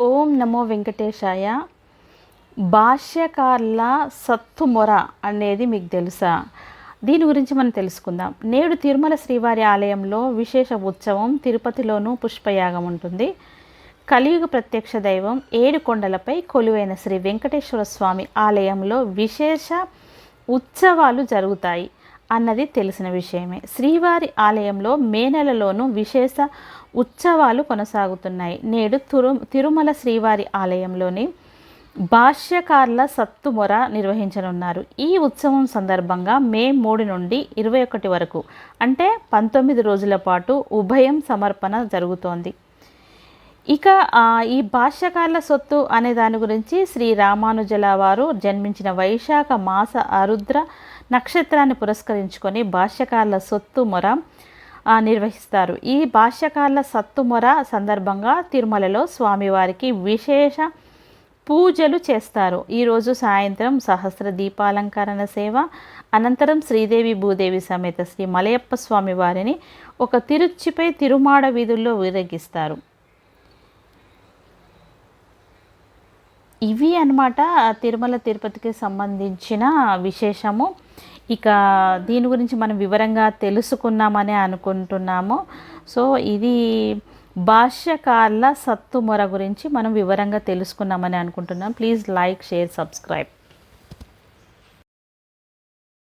ఓం నమో వెంకటేశాయ. భాష్యకార్ల సత్తుమొర అనేది మీకు తెలుసా? దీని గురించి మనం తెలుసుకుందాం. నేడు తిరుమల శ్రీవారి ఆలయంలో విశేష ఉత్సవం తిరుపతిలోనూ పుష్పయాగం ఉంటుంది. కలియుగ ప్రత్యక్ష దైవం ఏడు కొండలపై కొలువైన శ్రీ వెంకటేశ్వర స్వామి ఆలయంలో విశేష ఉత్సవాలు జరుగుతాయి. అన్నది తెలిసిన విషయమే. శ్రీవారి ఆలయంలో మే నెలలోనూ విశేష ఉత్సవాలు కొనసాగుతున్నాయి. నేడు తిరు తిరుమల శ్రీవారి ఆలయంలోని భాష్యకారుల సత్తుమొర నిర్వహించనున్నారు. ఈ ఉత్సవం సందర్భంగా మే మూడు నుండి ఇరవై ఒకటి వరకు అంటే పంతొమ్మిది రోజుల పాటు ఉభయం సమర్పణ జరుగుతోంది. ఇక ఈ భాష్యకాల సొత్తు అనే దాని గురించి శ్రీ రామానుజల వారు జన్మించిన వైశాఖ మాస అరుద్ర నక్షత్రాన్ని పురస్కరించుకొని భాష్యకాల సొత్తు మొర నిర్వహిస్తారు. ఈ భాష్యకాల సత్తు మొర సందర్భంగా తిరుమలలో స్వామివారికి విశేష పూజలు చేస్తారు. ఈరోజు సాయంత్రం సహస్ర దీపాలంకరణ సేవ అనంతరం శ్రీదేవి భూదేవి సమేత శ్రీ మలయప్ప స్వామి వారిని ఒక తిరుచిపై తిరుమాడ వీధుల్లో విరగిస్తారు. ఇవి అనమాట తిరుమల తిరుపతికి సంబంధించిన విశేషము. ఇక దీని గురించి మనం వివరంగా తెలుసుకున్నామని అనుకుంటున్నాము. సో ఇది భాష్యకాల సత్తుమొర గురించి మనం వివరంగా తెలుసుకున్నామని అనుకుంటున్నాం. Please like share subscribe.